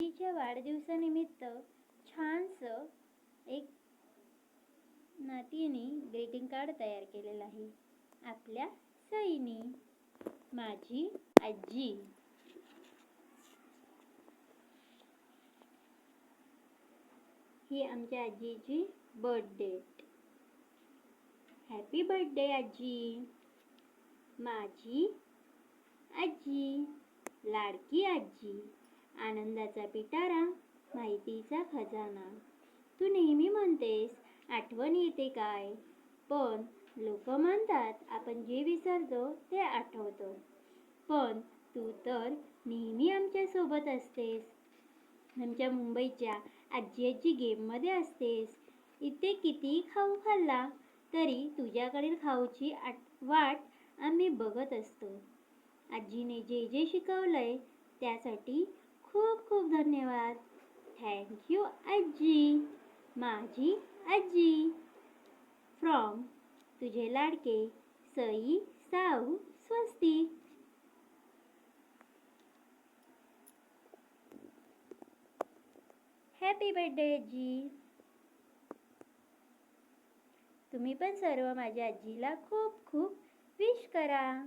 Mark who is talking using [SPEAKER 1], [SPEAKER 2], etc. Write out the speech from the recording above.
[SPEAKER 1] तिच्या वाढदिवसानिमित्त छानसं एक नातीने ग्रीटिंग कार्ड तयार केलेलं आहे. आपल्या सईने. माझी आजी. ही आमच्या आजीची बर्थडे हॅपी बर्थडे आजी. माझी आजी. लाडकी आजी. आनंदाचा पिटारा माहितीचा खजाना. तू नेहमी म्हणतेस आठवण येते काय? पण लोक म्हणतात आपण जे विसरतो ते आठवतो. पण तू तर नेहमी आमच्यासोबत असतेस. आमच्या मुंबईच्या आजी आजी गेममध्ये असतेस. इथे किती खाऊ खाल्ला तरी तुझ्याकडील खाऊची आट वाट आम्ही बघत असतो. आजीने जे जे शिकवलंय त्यासाठी खूप खूप धन्यवाद थँक्यू आजी माझी आजी फ्रॉम तुझे लाडके, सई साऊ स्वस्तिक हॅपी बर्थडे आजी तुम्ही पण सर्व माझ्या आजीला खूप खूप विश करा.